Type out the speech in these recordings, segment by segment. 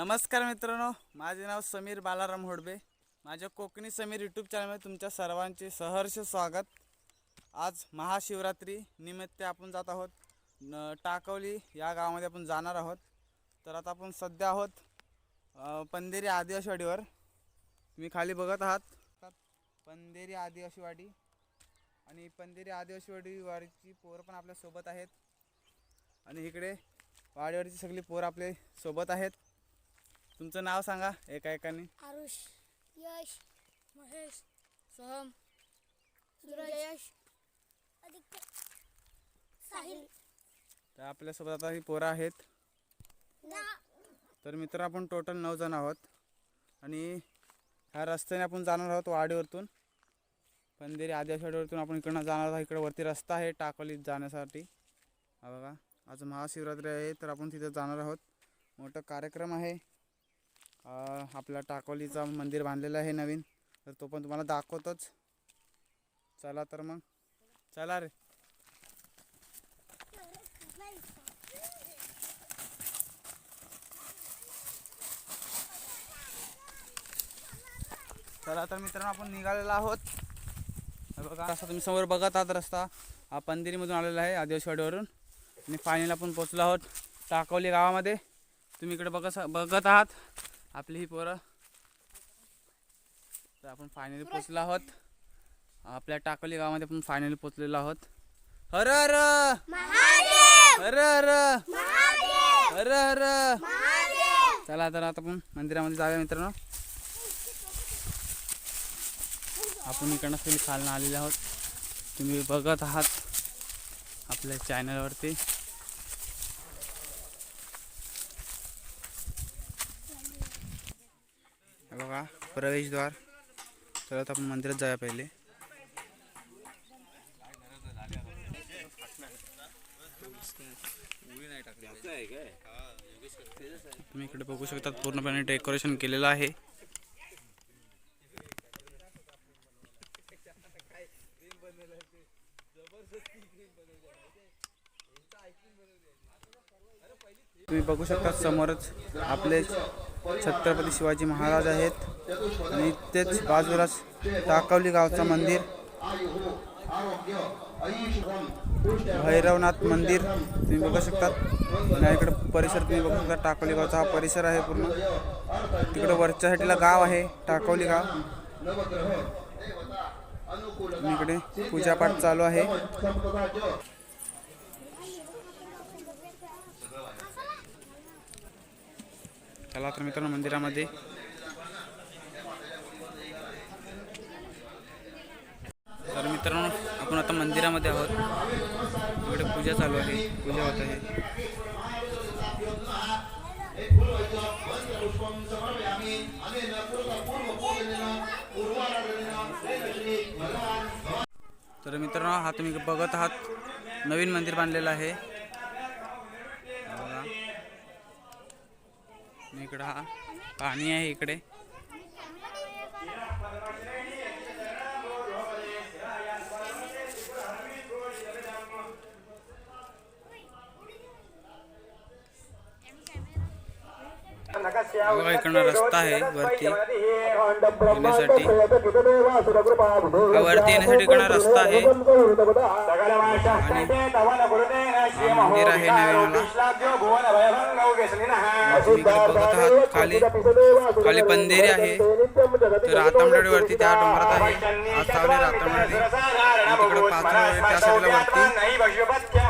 नमस्कार मित्रांनो माझे नाव समीर बालाराम होडबे. माझ्या कोकणी समीर यूट्यूब चॅनलमध्ये तुमच्या सर्वांचे सहर्ष स्वागत. आज महाशिवरात्री निमित्त आपण जात आहोत. न टाकवली या गावामध्ये आपण जाणार आहोत. तर आता आपण सध्या आहोत पंधेरी आदिवासीवाडीवर. तुम्ही खाली बघत आहात. पंधेरी आदिवासीवाडी आणि पंधेरी आदिवासीवाडीवाडीची पोरं पण आपल्यासोबत आहेत. आणि इकडे वाडीवरची सगळी पोरं आपले सोबत आहेत. तुमचं नाव सांगा एका एकाने आरुष यश महेश सोहम सूरज आदित्य साहिल. तर आपल्यासोबत आता ही पोरं आहेत. तर मित्र आपण टोटल नऊ जण आहोत. आणि ह्या रस्त्याने आपण जाणार आहोत वाडीवरतून. पंधेरी आदिवासीवाडीवरतून आपण इकडनं जाणार आहोत. इकडे वरती रस्ता आहे टाकोलीत जाण्यासाठी. हा बघा आज महाशिवरात्री आहे तर आपण तिथे जाणार आहोत. मोठा कार्यक्रम आहे. आपला टाकोलीचा मंदिर बांधलेलं आहे नवीन. तर तो पण तुम्हाला दाखवतोच. चला तर मग. चला रे. चला तर मित्रांनो आपण निघालेलो आहोत. बघा असं तुम्ही समोर बघत आहात रस्ता. हा पंदिरीमधून आलेला आहे आदिवासीवाडीवरून. आणि फायनल आपण पोचलो आहोत टाकवली गावामध्ये. तुम्ही इकडे बघत बघत आहात. आपली ही पोरं. तर आपण फायनली पोचलो आहोत. आपल्या टाकवली गावामध्ये आपण फायनली पोचलेलो आहोत. हर हर! हर हर! हर हर! चला तर आता आपण मंदिरामध्ये जाऊया मित्रांनो. आपण इकडनं फिल खालनं आलेले आहोत. तुम्ही बघत आहात आपल्या चॅनलवरती हे प्रवेशद्वार तर आपण मंदिरात जाऊया पहिले. तुम्ही इकडे बघू शकता पूर्णपणे डेकोरेशन केलेलं आहे. तुम्ही बघू शकता समोरच आपले छत्रपती शिवाजी महाराज आहेत. आणि तेच बाजूलाच टाकवली गावचं मंदिर. भैरवनाथ मंदिर तुम्ही बघू शकतात. आणि इकडे परिसर तुम्ही बघू शकता. टाकवली गावचा हा परिसर आहे पूर्ण. तिकडं वरच्या साईडला गाव आहे टाकवली गाव. इकडे पूजापाठ चालू आहे. चला तर मित्रांनो मंदिरामध्ये. तर मित्रांनो आपण आता मंदिरामध्ये आहोत. इकडे पूजा चालू आहे. पूजा होत आहे. तर मित्रांनो हा तुम्ही बघत आहात. नवीन मंदिर बांधलेलं आहे बघा. आणि इकडं हा पाणी आहे इकडे. बघा इकडनं रस्ता आहे वरती येण्यासाठी हा वरती येण्यासाठी इकडनं रस्ता आहे आणि हा मंदिर आहे आहात खाली खाली पंधेरी आहे तर रातामडीवरती त्या डोंगरात आहे आज सावली रातामडी तिकडे पात्र आहे त्या साईडला वरती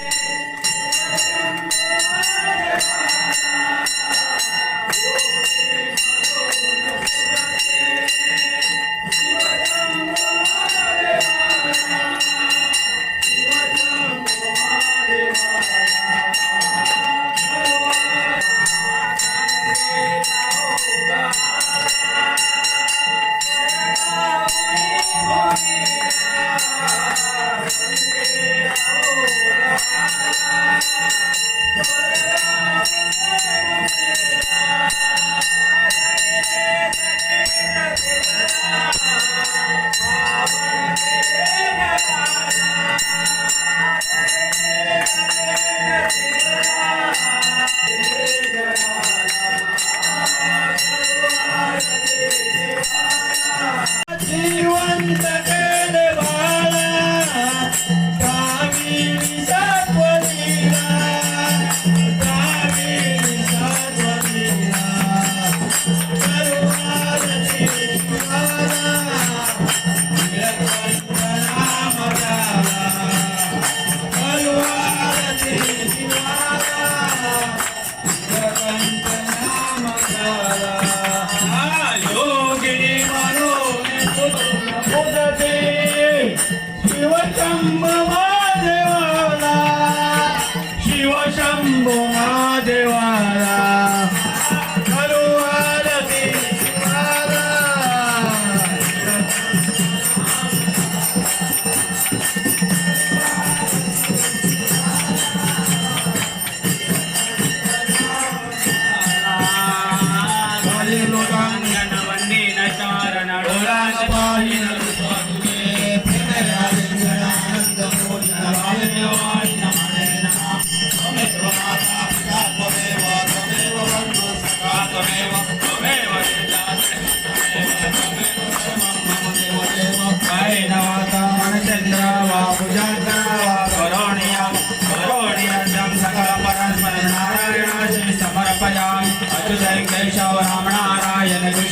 Thank you.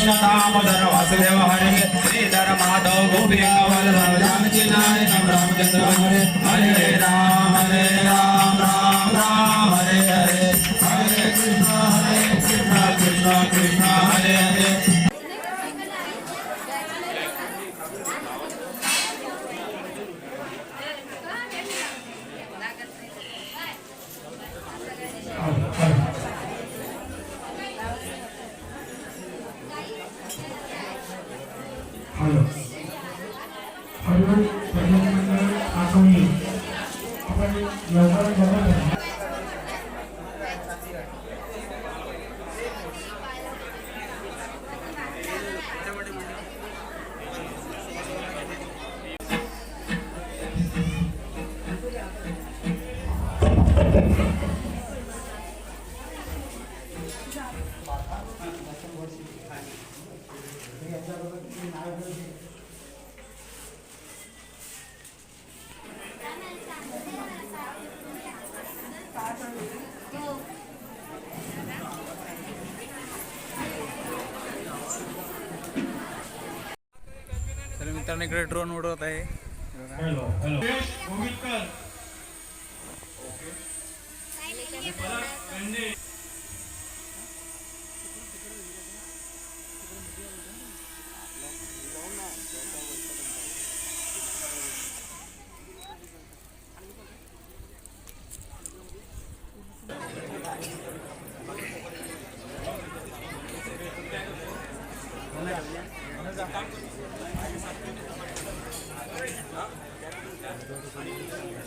कृष्ण दामोदर वासुदेव हरे श्रीधर माधव गोविंद वल्लभ रामचंद्र हरे हरे राम हरे राम। তুমি मित्रांनो इकडे ड्रोन उडवत आहे. हे बघा.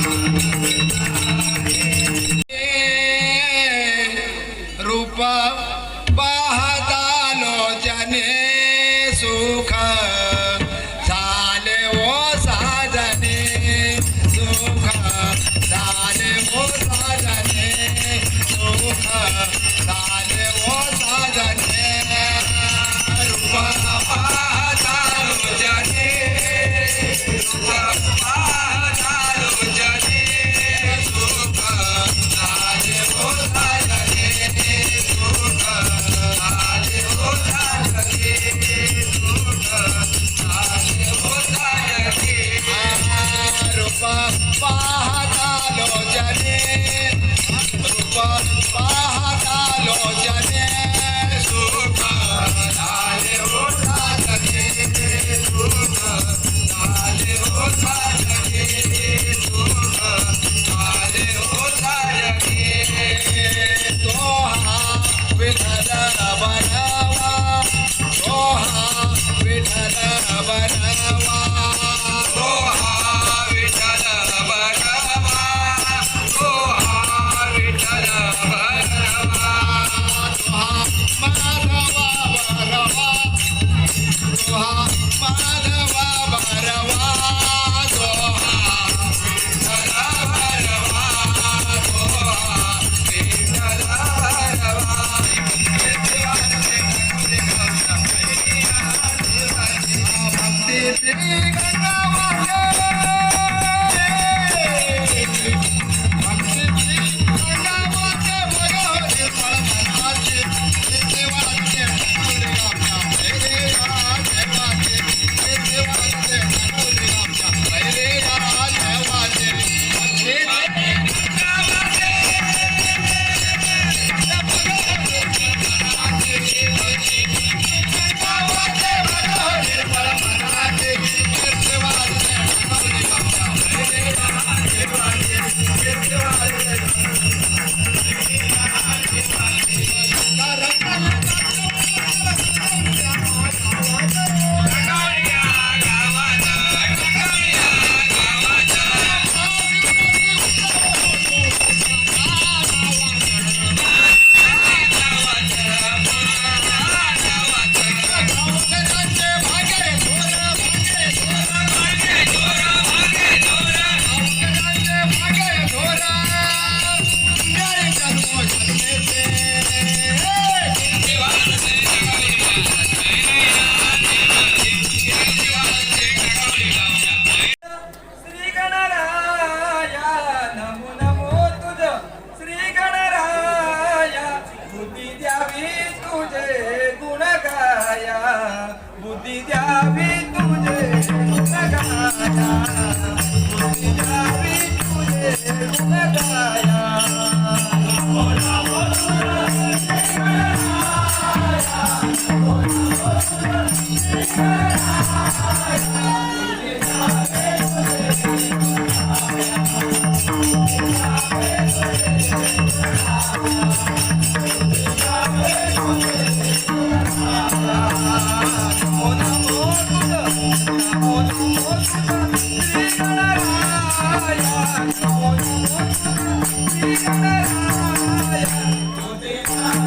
Let's go.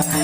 Okay.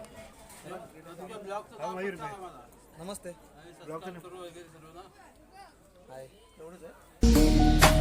हा, मयूर मी. नमस्ते ब्लॉगचं नाव? हाय एवढंच आहे